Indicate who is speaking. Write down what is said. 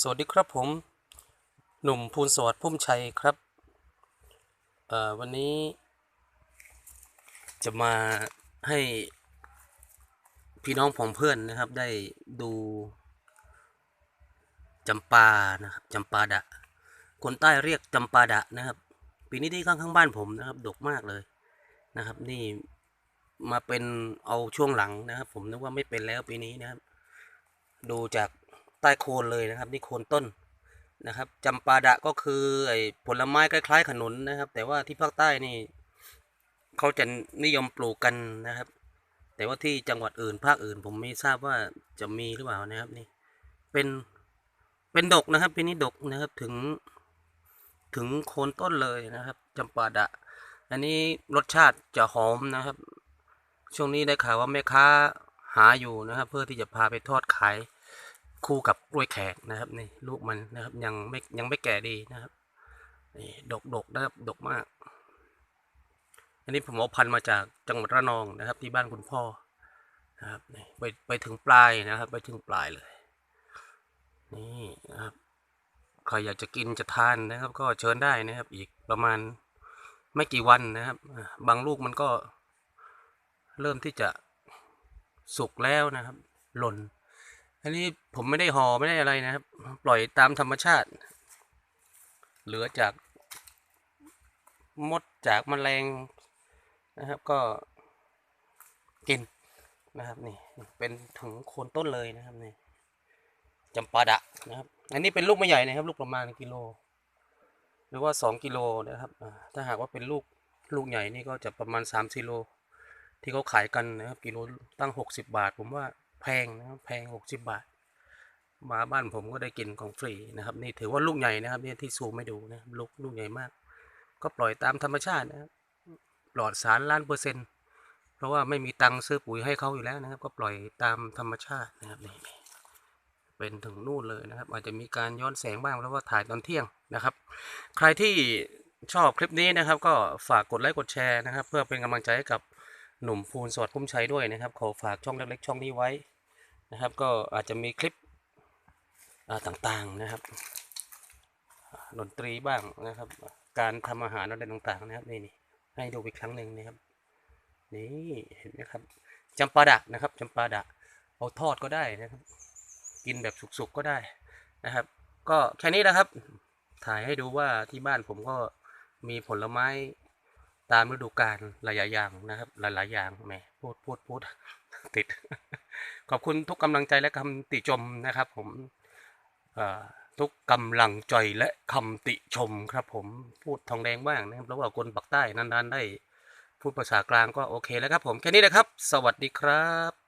Speaker 1: สวัสดีครับผมหนุ่มภูนสวัสดิ์พุ่มชัยครับวันนี้จะมาให้พี่น้องของเพื่อนนะครับ ได้ดูจำปานะครับจำปาดะ คนใต้เรียกจำปาดะนะครับ ปีนี้ที่ข้างข้างบ้านผมนะครับ ดกมากเลยนะครับ นี่มาเป็นเอาช่วงหลังนะครับ ผมนึกว่าไม่เป็นแล้วปีนี้นะครับ ดูจาก ใต้โคนเลยนะครับ นี่โคนต้นนะครับจำปาดะก็คือไอ้ผลไม้คล้ายๆขนุนนะครับ แต่ว่าที่ภาคใต้นี่เขาจะนิยมปลูกกันนะครับ แต่ว่าที่จังหวัดอื่นภาคอื่น ผมไม่ทราบว่าจะมีหรือเปล่านะครับนี่ เป็นเป็นดกนะครับเปีนี้ดกนะครับถึงถึงโคนต้นเลยนะครับจำปาดะ อันนี้รสชาติจะหอมนะครับ ช่วงนี้ได้ข่าวว่าแม่ค้าหาอยู่นะครับ เพื่อที่จะพาไปทอดขาย คู่กับกล้วยแขกนะครับนี่ลูกมันนะครับยังไม่ยังไม่แก่ดีนะครับนี่ดกดกนะครับดกมาก อันนี้ผมเอาพันธุ์มาจากจังหวัดระนองนะครับ ที่บ้านคุณพ่อนะครับนี่ไปไปถึงปลายนะครับ ไปถึงปลายเลย นี่นะครับใครอยากจะกินจะทานนะครับ ก็เชิญได้นะครับ อีกประมาณไม่กี่วันนะครับ บางลูกมันก็เริ่มที่จะสุกแล้วนะครับ หล่น อันนี้ผมไม่ได้ห่อไม่ได้อะไรนะครับ ปล่อยตามธรรมชาติ เหลือจากมดจากแมลงนะครับ ก็กินนะครับนี่เป็นถึงโคนต้นเลยนะครับนี่จำปาดะนะครับ อันนี้เป็นลูกไม่ใหญ่นะครับ ลูกประมาณกิโล หรือว่าสองกิโลนะครับถ้าหากว่าเป็นลูกลูกใหญ่นี่ก็จะประมาณสามกิโล ที่เขาขายกันนะครับ กิโลตั้งหกสิบาท ผมว่า แพงนะครับแพงหกสิบาท มาบ้านผมก็ได้กินของฟรีนะครับนี่ถือว่าลูกใหญ่นะครับเนี่ยที่ซูมไม่ดูนะลูกลูกใหญ่มาก ก็ปล่อยตามธรรมชาตินะครับปลอดสารล้านเปอร์เซ็นต์เพราะว่าไม่มีตังค์ซื้อปุ๋ยให้เขาอยู่แล้วนะครับ ก็ปล่อยตามธรรมชาตินะครับนี่เป็นถึงนู่นเลยนะครับ อาจจะมีการย้อนแสงบ้างเพราะว่าถ่ายตอนเที่ยงนะครับ ใครที่ชอบคลิปนี้นะครับ ก็ฝากกดไลค์กดแชร์นะครับ เพื่อเป็นกำลังใจให้กับหนุ่มภูนสวัสดิ์พุ่มชัยด้วยนะครับขอฝากช่องเล็กๆช่องนี้ไว้ นะครับ ก็อาจจะมีคลิปต่างๆนะครับดนตรีบ้างนะครับ การทำอาหารอะไรต่างๆนะครับนี่นี่ให้ดูอีกครั้งหนึ่งนะครับ นี่เห็นไหมครับจำปาดะนะครับจำปาดะเอาทอดก็ได้นะครับ กินแบบสุกๆก็ได้นะครับ ก็แค่นี้นะครับ ถ่ายให้ดูว่าที่บ้านผมก็มีผลไม้ตามฤดูกาลหลายๆอย่างนะครับ หลายๆอย่างแหมพูดพูดพูดติด ขอบคุณทุกกำลังใจและคำติชมนะครับ ผมทุกกำลังใจและคำติชมครับผมพูดทองแดงบ้างนะครับระหว่าคนปักใต้นานๆได้ พูดภาษากลางก็โอเคแล้วครับผมแค่นี้นะครับ สวัสดีครับ